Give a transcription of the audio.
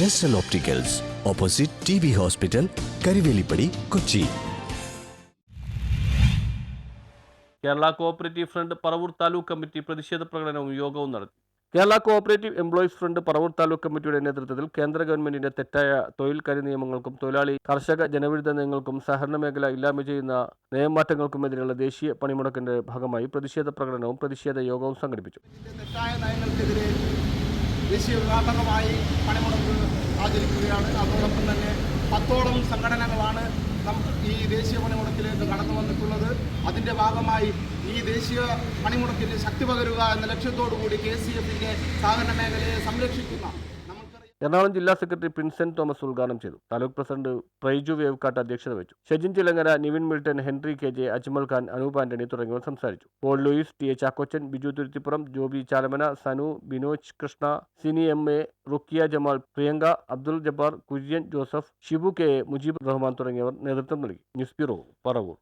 ജെസ്റ്റൽ opticals opposite T B hospital Karuvelipady Kochi Kerala cooperative front Paravur taluk committee പ്രതിഷേധ പ്രകടനവും യോഗവും നടത്തി Kerala cooperative employees front Paravur taluk കമ്മിറ്റിയുടെ നേതൃത്വത്തിൽ കേന്ദ്ര ഗവൺമെന്റിന്റെ തെറ്റായ തൊഴിൽ കരി നിയമങ്ങൾക്കും തൊഴിലാളി കർഷക ജനവിരുദ്ധ നയങ്ങൾക്കും സഹകരണ മേഖല ഇല്ലായ്മ ചെയ്യുന്ന നിയമമാറ്റങ്ങൾക്കുമെതിരെയുള്ള ദേശീയ പണിമുടക്കിന്റെ ഭാഗമായി പ്രതിഷേധ പ്രകടനവും പ്രതിഷേധ യോഗവും സംഘടിപ്പിച്ചു. തെറ്റായ നയങ്ങൾക്കെതിരെ ദേശീയ വ്യാപകമായി പണിമുടക്ക് ആചരിക്കുകയാണ്. അതോടൊപ്പം തന്നെ പത്തോളം സംഘടനകളാണ് ഈ ദേശീയ പണിമുടക്കിലേക്ക് കടന്നു വന്നിട്ടുള്ളത്. അതിന്റെ ഭാഗമായി ഈ ദേശീയ പണിമുടക്കിന് ശക്തി പകരുക എന്ന ലക്ഷ്യത്തോടു കൂടി കെ സി എഫിന്റെ സഹകരണ മേഖലയെ സംരക്ഷിക്കുന്ന എറണാകുളം ജില്ലാ സെക്രട്ടറി പ്രിൻസെന്റ് തോമസ് ഉദ്ഘാടനം ചെയ്തു. താലൂക്ക് പ്രസിഡന്റ് പ്രൈജു വേവ്കാട്ട് അധ്യക്ഷത വഹിച്ചു. ഷെജിൻ ചിലങ്ങര നിവിൻ മിൽട്ടൺ ഹെൻറി കെ ജെ അജ്മൽ ഖാൻ അനൂപ് ആന്റണി തുടങ്ങിയവർ സംസാരിച്ചു. Paul Louis T A Chackochan Biju Thuruthippuram Joby Chalamana Sanu Binoj Krishna Sini M A Rukkiya Jamal Priyanka Abdul Jabbar Kurian Joseph Shibu K A Mujeeb Rahman തുടങ്ങിയവർ നേതൃത്വം നൽകി. News bureau Paravur.